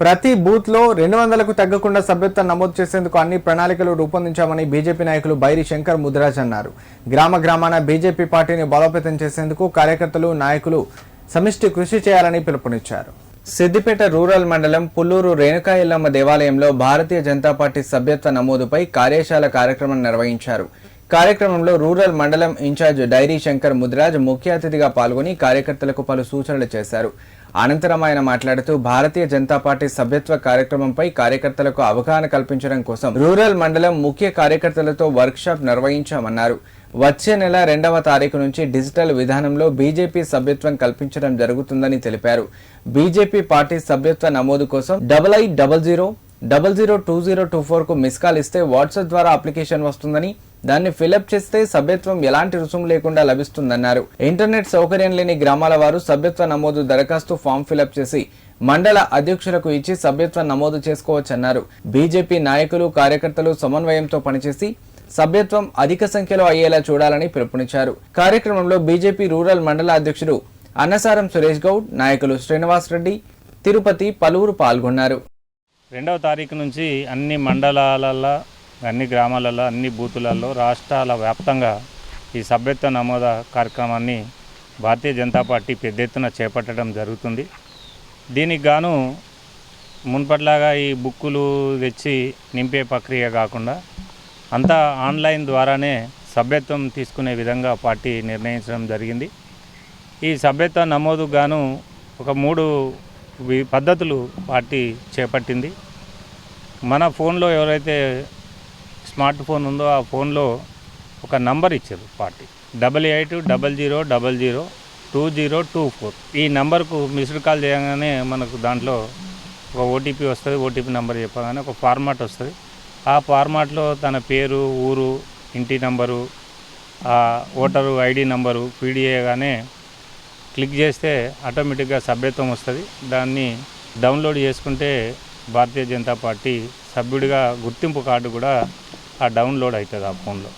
ప్రతి బూత్లో రెండు వందలకు తగ్గకుండా సభ్యత్వం నమోదు చేసేందుకు అన్ని ప్రణాళికలు రూపొందించామని బీజేపీ నాయకులు బైరి శంకర్ ముద్రాజ్ అన్నారు. గ్రామ గ్రామాన బీజేపీ పార్టీని బలోపేతం చేసేందుకు కార్యకర్తలు నాయకులు సమిష్టి కృషి చేయాలని పిలుపునిచ్చారు. సిద్దిపేట రూరల్ మండలం పుల్లూరు రేణుకా ఎల్లమ్మ దేవాలయంలో భారతీయ జనతా పార్టీ సభ్యత్వ నమోదుపై కార్యశాల కార్యక్రమం నిర్వహించారు. కార్యక్రమంలో రూరల్ మండలం ఇన్ఛార్జ్ డైరీ శంకర్ ముద్రాజ్ ముఖ్య అతిథిగా పాల్గొని కార్యకర్తలకు పలు సూచనలు చేశారు. అనంతరం ఆయన మాట్లాడుతూ భారతీయ జనతా పార్టీ సభ్యత్వ కార్యక్రమంపై కార్యకర్తలకు అవగాహన కల్పించడం కోసం రూరల్ మండలం ముఖ్య కార్యకర్తలతో వర్క్షాప్ నిర్వహించామన్నారు. వచ్చే నెల రెండవ తారీఖు నుంచి డిజిటల్ విధానంలో బీజేపీ సభ్యత్వం కల్పించడం జరుగుతుందని తెలిపారు. బీజేపీ పార్టీ సభ్యత్వ నమోదు కోసం double I double zero double zero two zero two fork miss call ఇస్తే వాట్సాప్ ద్వారా అప్లికేషన్ వస్తుందని దాన్ని ఫిలప్ చేస్తే సభ్యత్వం ఎలాంటి రుసుము లేకుండా లభిస్తుందన్నారు. ఇంటర్నెట్ సౌకర్యం లేని గ్రామాల వారు సభ్యత్వ నమోదు దరఖాస్తు ఫామ్ ఫిలప్ చేసి మండల అధ్యక్షులకు ఇచ్చి సభ్యత్వం నమోదు చేసుకోవచ్చన్నారు. బీజేపీ నాయకులు కార్యకర్తలు సమన్వయంతో పనిచేసి సభ్యత్వం అధిక సంఖ్యలో అయ్యేలా చూడాలని పిలుపునిచ్చారు. కార్యక్రమంలో బీజేపీ రూరల్ మండల అధ్యక్షుడు అన్నసారం సురేష్ గౌడ్ నాయకులు శ్రీనివాస్ రెడ్డి తిరుపతి పలువురు పాల్గొన్నారు. రెండవ తారీఖు నుంచి అన్ని మండలాలలో అన్ని గ్రామాలలో అన్ని బూతులలో రాష్ట్రాల వ్యాప్తంగా ఈ సభ్యత్వ నమోద కార్యక్రమాన్ని భారతీయ జనతా పార్టీ పెద్ద ఎత్తున చేపట్టడం జరుగుతుంది. దీనికి గాను మున్పట్లాగా ఈ బుక్కులు తెచ్చి నింపే ప్రక్రియ కాకుండా అంతా ఆన్లైన్ ద్వారానే సభ్యత్వం తీసుకునే విధంగా పార్టీ నిర్ణయించడం జరిగింది. ఈ సభ్యత్వ నమోదు గాను ఒక మూడు పద్ధతులు పార్టీ చేపట్టింది. మన ఫోన్లో ఎవరైతే స్మార్ట్ ఫోన్ ఉందో ఆ ఫోన్లో ఒక నంబర్ ఇచ్చారు party. Double eight double zero double zero two zero two four. ఈ నెంబర్కు మిస్డ్ కాల్ చేయగానే మనకు దాంట్లో ఒక ఓటీపీ వస్తుంది ఓటీపీ నెంబర్ చెప్పగానే ఒక ఫార్మాట్ వస్తుంది. ఆ ఫార్మాట్లో తన పేరు ఊరు ఇంటి number voter ID number feed చేయగానే క్లిక్ చేస్తే ఆటోమేటిక్గా సభ్యత్వం వస్తుంది. దాన్ని డౌన్లోడ్ చేసుకుంటే భారతీయ జనతా పార్టీ సభ్యుడిగా గుర్తింపు కార్డు కూడా ఆ డౌన్లోడ్ అవుతుంది ఆ ఫోన్లో.